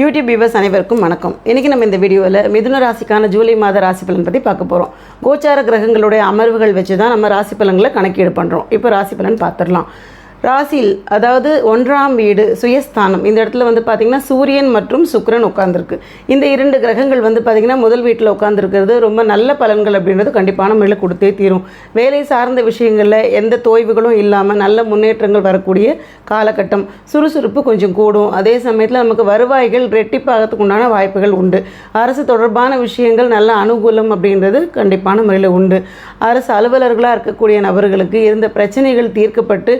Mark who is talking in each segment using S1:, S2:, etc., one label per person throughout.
S1: YouTube viewers அனைவருக்கும் வணக்கம். இன்றைக்கி நம்ம இந்த வீடியோவில் மிதுன ராசிக்கான ஜூலை மாத ராசி பலன் பற்றி பார்க்க போகிறோம் கோச்சார கிரகங்களுடைய அமர்வுகள் வச்சு தான் நம்ம ராசி பலன்களை கணக்கீடு பண்ணுறோம் இப்போ ராசி பலன் பார்த்துடலாம். ராசியில் அதாவது ஒன்றாம் வீடு சுயஸ்தானம். இந்த இடத்துல வந்து பார்த்திங்கன்னா சூரியன் மற்றும் சுக்கிரன் உட்காந்துருக்கு இந்த இரண்டு கிரகங்கள் வந்து பார்த்திங்கன்னா முதல் வீட்டில் உட்காந்துருக்கிறது ரொம்ப நல்ல பலன்கள் அப்படின்றது கண்டிப்பான முறையில் கொடுத்தே தீரும். வேலை சார்ந்த விஷயங்களில் எந்த தோய்வுகளும் இல்லாமல் நல்ல முன்னேற்றங்கள் வரக்கூடிய காலகட்டம். சுறுசுறுப்பு கொஞ்சம் கூடும். அதே சமயத்தில் நமக்கு வருவாய்கள் ரெட்டிப்பாகிறதுக்கு உண்டான வாய்ப்புகள் உண்டு. அரசு தொடர்பான விஷயங்கள் நல்ல அனுகூலம் அப்படின்றது கண்டிப்பான முறையில் உண்டு. அரசு அலுவலர்களாக இருக்கக்கூடிய நபர்களுக்கு இருந்த பிரச்சனைகள் தீர்க்கப்பட்டு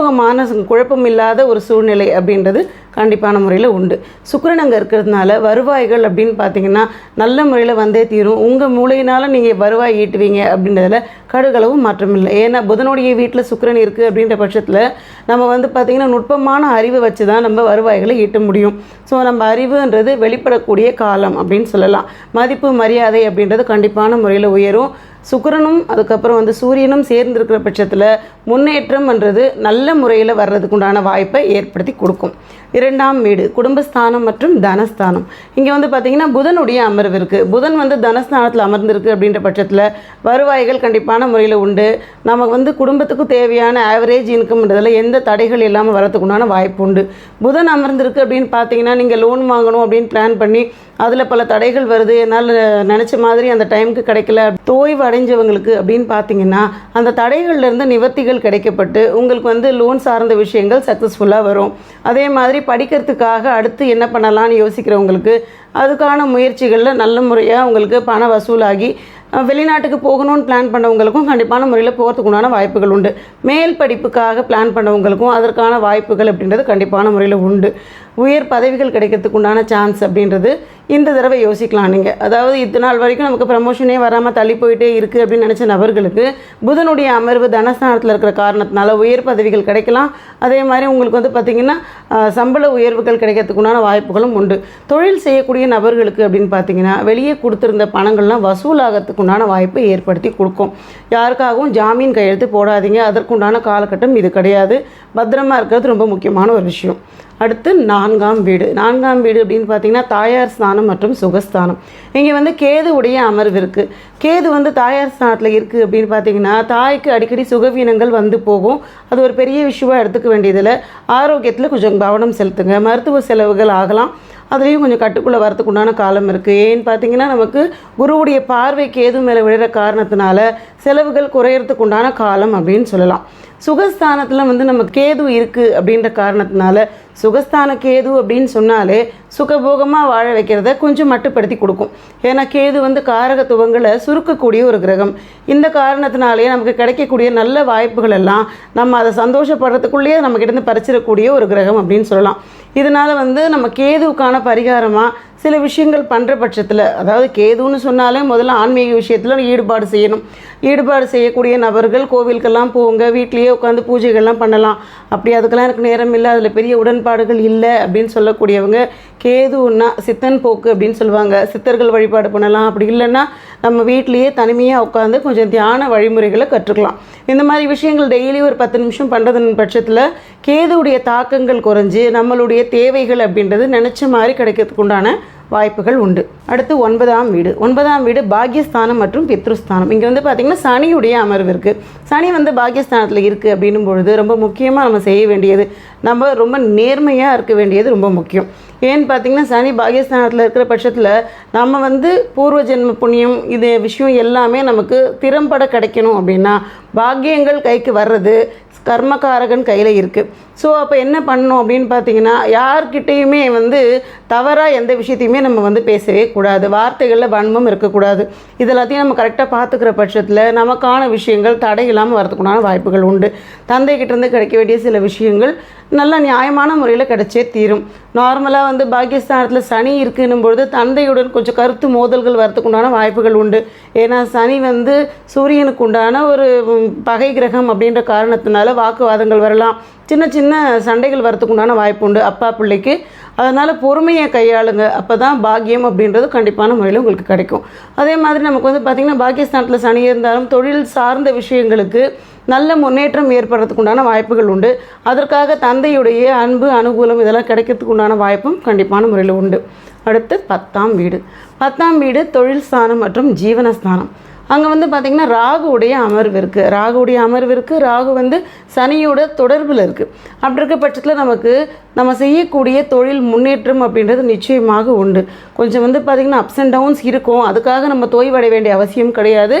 S1: சுமூகமான குழப்பம் குழப்பமில்லாத ஒரு சூழ்நிலை அப்படின்றது கண்டிப்பான முறையில் உண்டு. சுக்கரன் அங்கே இருக்கிறதுனால வருவாய்கள் அப்படின்னு பார்த்தீங்கன்னா நல்ல முறையில் வந்தே தீரும். உங்கள் மூளையினால நீங்கள் வருவாய் ஈட்டுவீங்க அப்படின்றதுல கடுகளவும் மாற்றம் இல்லை. ஏன்னா புதனுடைய வீட்டில் சுக்கரன் இருக்குது அப்படின்ற பட்சத்தில் நம்ம வந்து பார்த்திங்கன்னா நுட்பமான அறிவை வச்சு தான் நம்ம வருவாய்களை ஈட்ட முடியும். ஸோ நம்ம அறிவுன்றது வெளிப்படக்கூடிய காலம் அப்படின்னு சொல்லலாம். மதிப்பு மரியாதை அப்படின்றது கண்டிப்பான முறையில் உயரும். சுக்கரனும் அதுக்கப்புறம் வந்து சூரியனும் சேர்ந்திருக்கிற பட்சத்தில் முன்னேற்றம்ன்றது நல்ல முறையில் வர்றதுக்குண்டான வாய்ப்பை ஏற்படுத்தி கொடுக்கும். இரண்டாம் வீடு குடும்பஸ்தானம் மற்றும் தனஸ்தானம். இங்கே வந்து பார்த்திங்கன்னா புதனுடைய அமர்வு இருக்குது புதன் வந்து தனஸ்தானத்தில் அமர்ந்திருக்கு அப்படின்ற பட்சத்தில் வருவாய்கள் கண்டிப்பான முறையில் உண்டு. நமக்கு வந்து குடும்பத்துக்கு தேவையான ஆவரேஜ் இன்கம்ன்றதில் எந்த தடைகள் இல்லாமல் வரத்துக்குண்டான உண்டான வாய்ப்பு உண்டு. புதன் அமர்ந்திருக்கு அப்படின்னு பார்த்தீங்கன்னா நீங்கள் லோன் வாங்கணும் அப்படின்னு பிளான் பண்ணி அதில் பல தடைகள் வருது. என்னால் நினச்ச மாதிரி அந்த டைமுக்கு கிடைக்கல. தோய்வு அடைஞ்சவங்களுக்கு அப்படின்னு பார்த்தீங்கன்னா அந்த தடைகள்லேருந்து நிவர்த்திகள் கிடைக்கப்பட்டு உங்களுக்கு வந்து லோன் சார்ந்த விஷயங்கள் சக்ஸஸ்ஃபுல்லாக வரும். அதே மாதிரி படிக்கிறதுக்காக அடுத்து என்ன பண்ணலான்னு யோசிக்கிறவங்களுக்கு அதுக்கான முயற்சிகளில் நல்ல முறையாக உங்களுக்கு பணம் வசூலாகி வெளிநாட்டுக்கு போகணும்னு பிளான் பண்ணவங்களுக்கும் கண்டிப்பான முறையில் போகிறதுக்கு உண்டான வாய்ப்புகள் உண்டு. மேல் படிப்புக்காக பிளான் பண்ணவங்களுக்கும் அதற்கான வாய்ப்புகள் அப்படின்றது கண்டிப்பான முறையில் உண்டு. உயர் பதவிகள் கிடைக்கிறதுக்கு உண்டான சான்ஸ் அப்படின்றது இந்த தடவை யோசிக்கலாம் நீங்கள் அதாவது இத்தனை நாள் வரைக்கும் நமக்கு ப்ரமோஷனே வராமல் தள்ளி போயிட்டே இருக்குது அப்படின்னு நினச்ச நபர்களுக்கு புதனுடைய அமர்வு தனஸ்தானத்தில் இருக்கிற காரணத்தினால உயர் பதவிகள் கிடைக்கலாம். அதே மாதிரி உங்களுக்கு வந்து பார்த்திங்கன்னா சம்பள உயர்வுகள் கிடைக்கிறதுக்குண்டான வாய்ப்புகளும் உண்டு. தொழில் செய்யக்கூடிய நபர்களுக்கு அப்படின்னு பார்த்தீங்கன்னா வெளியே கொடுத்துருந்த பணங்கள்லாம் வசூலாகிறதுக்குண்டான வாய்ப்பை ஏற்படுத்தி கொடுக்கும். யாருக்காகவும் ஜாமீன் கையெழுத்து போடாதீங்க. அதற்குண்டான காலகட்டம் இது கிடையாது. பத்திரமா இருக்கிறது ரொம்ப முக்கியமான ஒரு விஷயம். அடுத்து நான்காம் வீடு. நான்காம் வீடு அப்படின்னு பார்த்தீங்கன்னா தாயார் ஸ்தானம் மற்றும் சுகஸ்தானம். இங்கே வந்து கேது உடைய அமர்வு இருக்குது கேது வந்து தாயார் ஸ்தானத்தில் இருக்குது அப்படின்னு பார்த்தீங்கன்னா தாய்க்கு அடிக்கடி சுகவீனங்கள் வந்து போகும். அது ஒரு பெரிய விஷயமாக எடுத்துக்க வேண்டியதில் ஆரோக்கியத்தில் கொஞ்சம் கவனம் செலுத்துங்க. மருத்துவ செலவுகள் ஆகலாம். அதுலேயும் கொஞ்சம் கட்டுக்குள்ளே வரதுக்கு உண்டான காலம் இருக்குது ஏன்னு பார்த்தீங்கன்னா நமக்கு குருவுடைய பார்வை கேது மேலே விழுற காரணத்தினால செலவுகள் குறையறதுக்கு உண்டான காலம் அப்படின்னு சொல்லலாம். சுகஸ்தானத்தில் வந்து நம்ம கேது இருக்குது அப்படின்ற காரணத்தினால சுகஸ்தான கேது அப்படின்னு சொன்னாலே சுகபோகமாக வாழ வைக்கிறத கொஞ்சம் மட்டுப்படுத்தி கொடுக்கும். ஏன்னா கேது வந்து காரகத்துவங்களை சுருக்கக்கூடிய ஒரு கிரகம். இந்த காரணத்தினாலேயே நமக்கு கிடைக்கக்கூடிய நல்ல வாய்ப்புகள் எல்லாம் நம்ம அதை சந்தோஷப்படுறதுக்குள்ளேயே நம்மக்கிட்டேருந்து பறிச்சிடக்கூடிய ஒரு கிரகம் அப்படின்னு சொல்லலாம். இதனால் வந்து நம்ம கேதுவுக்கான பரிகாரமாக சில விஷயங்கள் பண்ணுற பட்சத்தில் அதாவது கேதுன்னு சொன்னாலே முதல்ல ஆன்மீக விஷயத்தில் ஈடுபாடு செய்யணும். ஈடுபாடு செய்யக்கூடிய நபர்கள் கோவிலுக்கெல்லாம் போங்க வீட்லேயே உட்காந்து பூஜைகள்லாம் பண்ணலாம். அப்படி அதுக்கெல்லாம் எனக்கு நேரம் இல்லை அதில் பெரிய உடன்பாடுகள் இல்லை அப்படின்னு சொல்லக்கூடியவங்க கேதுன்னா சித்தன் போக்கு அப்படின்னு சொல்லுவாங்க. சித்தர்கள் வழிபாடு பண்ணலாம். அப்படி இல்லைன்னா நம்ம வீட்லேயே தனிமையாக உட்காந்து கொஞ்சம் தியான வழிமுறைகளை கற்றுக்கலாம். இந்த மாதிரி விஷயங்கள் டெய்லி ஒரு பத்து நிமிஷம் பண்ணுறதுன்னு பட்சத்தில் கேதுவுடைய தாக்கங்கள் குறைஞ்சு நம்மளுடைய தேவைகள் அப்படின்றது நினச்ச மாதிரி கிடைக்கிறதுக்கு உண்டான வாய்ப்புகள் உண்டு. அடுத்து ஒன்பதாம் வீடு. ஒன்பதாம் வீடு பாக்யஸ்தானம் மற்றும் பித்ருஸ்தானம். இங்கே வந்து பார்த்திங்கன்னா சனியுடைய அமர்வு இருக்குது சனி வந்து பாக்யஸ்தானத்தில் இருக்குது அப்படின்னும் பொழுது ரொம்ப முக்கியமாக நம்ம செய்ய வேண்டியது நம்ம ரொம்ப நேர்மையாக இருக்க வேண்டியது ரொம்ப முக்கியம். ஏன்னு பார்த்தீங்கன்னா சனி பாகிஸ்தானத்தில் இருக்கிற பட்சத்தில் நம்ம வந்து பூர்வ ஜென்ம புண்ணியம் இது விஷயம் எல்லாமே நமக்கு திறம்பட கிடைக்கணும் அப்படின்னா பாக்கியங்கள் கைக்கு வர்றது கர்மகாரகன் கையில் இருக்குது ஸோ அப்போ என்ன பண்ணணும் அப்படின்னு பார்த்தீங்கன்னா யார்கிட்டேயுமே வந்து தவறாக எந்த விஷயத்தையுமே நம்ம வந்து பேசவே கூடாது. வார்த்தைகளில் வன்மம் இருக்கக்கூடாது. இது எல்லாத்தையும் நம்ம கரெக்டாக பார்த்துக்கிற பட்சத்தில் நமக்கான விஷயங்கள் தடை இல்லாமல் வரதுக்குண்டான வாய்ப்புகள் உண்டு. தந்தைகிட்டேருந்து கிடைக்க வேண்டிய சில விஷயங்கள் நல்ல நியாயமான முறையில் கிடைச்சே தீரும். நார்மலாக வந்து பாகிஸ்தானத்தில் சனி இருக்குன்னும் பொழுது தந்தையுடன் கொஞ்சம் கருத்து மோதல்கள் வரத்துக்குண்டான உண்டான வாய்ப்புகள் உண்டு. ஏன்னா சனி வந்து சூரியனுக்கு உண்டான ஒரு பகை கிரகம் அப்படின்ற காரணத்தினால வாக்குவாதங்கள் வரலாம். சின்ன சின்ன சண்டைகள் வரத்துக்குண்டான உண்டான வாய்ப்பு உண்டு அப்பா பிள்ளைக்கு. அதனால் பொறுமையை கையாளுங்க. அப்போ தான் பாக்கியம் அப்படின்றது கண்டிப்பான முறையில் உங்களுக்கு கிடைக்கும். அதே மாதிரி நமக்கு வந்து பார்த்திங்கன்னா பாகிஸ்தானத்தில் சனி இருந்தாலும் தொழில் சார்ந்த விஷயங்களுக்கு நல்ல முன்னேற்றம் ஏற்படுறதுக்கு உண்டான வாய்ப்புகள் உண்டு. அதற்காக தந்தையுடைய அன்பு அனுகூலம் இதெல்லாம் கிடைக்கிறதுக்கு உண்டான வாய்ப்பும் கண்டிப்பான முறையில் உண்டு. அடுத்து பத்தாம் வீடு. பத்தாம் வீடு தொழில் ஸ்தானம் மற்றும் ஜீவனஸ்தானம். அங்கே வந்து பார்த்திங்கன்னா ராகுவுடைய அமர்வு இருக்குது ராகுவுடைய அமர்வு இருக்குது ராகு வந்து சனியோட தொடர்பில் இருக்குது அப்படி இருக்க பட்சத்தில் நமக்கு நம்ம செய்யக்கூடிய தொழில் முன்னேற்றம் அப்படின்றது நிச்சயமாக உண்டு. கொஞ்சம் வந்து பார்த்திங்கன்னா அப்ஸ் அண்ட் டவுன்ஸ் இருக்கும். அதுக்காக நம்ம தோய்வடைய வேண்டிய அவசியம் கிடையாது.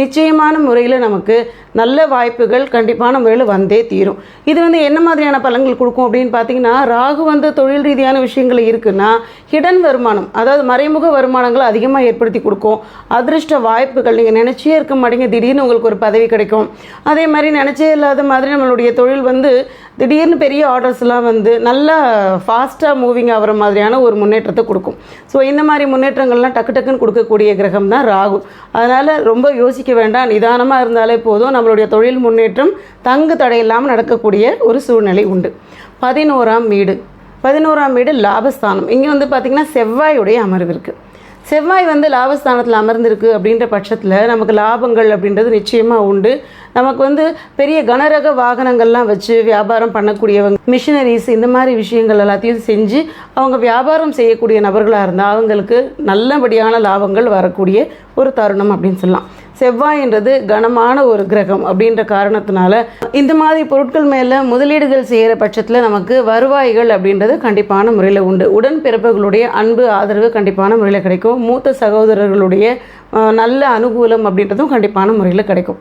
S1: நிச்சயமான முறையில் நமக்கு நல்ல வாய்ப்புகள் கண்டிப்பான முறையில் வந்தே தீரும். இது வந்து என்ன மாதிரியான பலன்கள் கொடுக்கும் அப்படின்னு பார்த்தீங்கன்னா ராகு வந்து தொழில் ரீதியான விஷயங்கள் இருக்குன்னா ஹிடன் வருமானம் அதாவது மறைமுக வருமானங்களை அதிகமாக ஏற்படுத்தி கொடுக்கும். அதிர்ஷ்ட வாய்ப்புகள் நீங்கள் நினச்சே இருக்க மாட்டீங்க திடீர்னு உங்களுக்கு ஒரு பதவி கிடைக்கும். அதே மாதிரி நினச்சே இல்லாத மாதிரி நம்மளுடைய தொழில் வந்து திடீர்னு பெரிய ஆர்டர்ஸ்லாம் வந்து நல்லா ஃபாஸ்ட்டாக மூவிங் ஆகிற மாதிரியான ஒரு முன்னேற்றத்தை கொடுக்கும். ஸோ இந்த மாதிரி முன்னேற்றங்கள்லாம் டக்கு டக்குன்னு கொடுக்கக்கூடிய கிரகம் தான் ராகு. அதனால் ரொம்ப யோசிக்க வேண்டாம். நிதானமாக இருந்தாலே போதும். நம்மளுடைய தொழில் முன்னேற்றம் தங்கு தடையில்லாமல் நடக்கக்கூடிய ஒரு சூழ்நிலை உண்டு. பதினோராம் வீடு. பதினோராம் வீடு லாபஸ்தானம். இங்கே வந்து பார்த்திங்கன்னா செவ்வாயுடைய அமர்வு இருக்குது செவ்வாய் வந்து லாபஸ்தானத்தில் அமர்ந்திருக்கு அப்படின்ற பட்சத்தில் நமக்கு லாபங்கள் அப்படின்றது நிச்சயமாக உண்டு. நமக்கு வந்து பெரிய கனரக வாகனங்கள்லாம் வச்சு வியாபாரம் பண்ணக்கூடியவங்க மிஷினரிஸ் இந்த மாதிரி விஷயங்கள் எல்லாத்தையும் செஞ்சு அவங்க வியாபாரம் செய்யக்கூடிய நபர்களாக இருந்தால் அவங்களுக்கு நல்லபடியான லாபங்கள் வரக்கூடிய ஒரு தருணம் அப்படின்னு சொல்லலாம். செவ்வாயின்றது கனமான ஒரு கிரகம் அப்படின்ற காரணத்தினால இந்த மாதிரி பொருட்கள் மேலே முதலீடுகள் செய்கிற பட்சத்தில் நமக்கு வருவாய்கள் அப்படின்றது கண்டிப்பான முறையில் உண்டு. உடன்பிறப்புகளுடைய அன்பு ஆதரவு கண்டிப்பான முறையில் கிடைக்கும். மூத்த சகோதரர்களுடைய நல்ல அனுகூலம் அப்படின்றதும் கண்டிப்பான முறையில் கிடைக்கும்.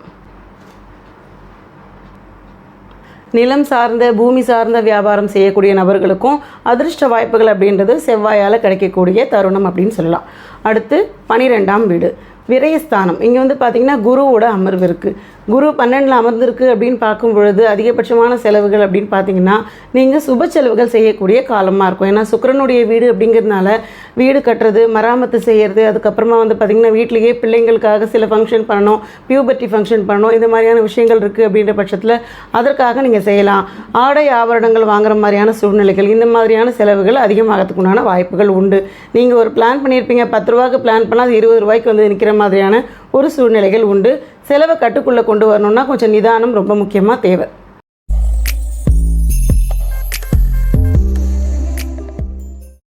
S1: நிலம் சார்ந்த பூமி சார்ந்த வியாபாரம் செய்யக்கூடிய நபர்களுக்கும் அதிர்ஷ்ட வாய்ப்புகள் அப்படின்றது செவ்வாயால் கிடைக்கக்கூடிய தருணம் அப்படின்னு சொல்லலாம். அடுத்து பனிரெண்டாம் வீடு. விரயஸ்தானம். இங்கே வந்து பார்த்திங்கன்னா குருவோட அமர்வு இருக்குது குரு பன்னெண்டில் அமர்ந்திருக்கு அப்படின்னு பார்க்கும் பொழுது அதிகபட்சமான செலவுகள் அப்படின்னு பார்த்தீங்கன்னா நீங்கள் சுப செலவுகள் செய்யக்கூடிய காலமாக இருக்கும். ஏன்னா சுக்கிரனுடைய வீடு அப்படிங்கிறதுனால வீடு கட்டுறது மராமத்து செய்கிறது அதுக்கப்புறமா வந்து பார்த்திங்கன்னா வீட்டிலேயே பிள்ளைங்களுக்காக சில ஃபங்க்ஷன் பண்ணணும் பியூபர்ட்டி ஃபங்க்ஷன் பண்ணணும் இந்த மாதிரியான விஷயங்கள் இருக்குது அப்படின்ற பட்சத்தில் அதற்காக நீங்கள் செய்யலாம். ஆடை ஆபரணங்கள் வாங்குற மாதிரியான சூழ்நிலைகள் இந்த மாதிரியான செலவுகள் அதிகமாகிறதுக்கு உண்டான வாய்ப்புகள் உண்டு. நீங்கள் ஒரு பிளான் பண்ணியிருப்பீங்க பத்து ரூபாய்க்கு பிளான் பண்ணால் அது இருபது ரூபாய்க்கு வந்து நிற்கிற மாதிரியான ஒரு சூழ்நிலைகள் உண்டு. செலவை கட்டுக்குள்ளே கொண்டு வரணும்னா கொஞ்சம் நிதானம் ரொம்ப முக்கியமாக தேவை.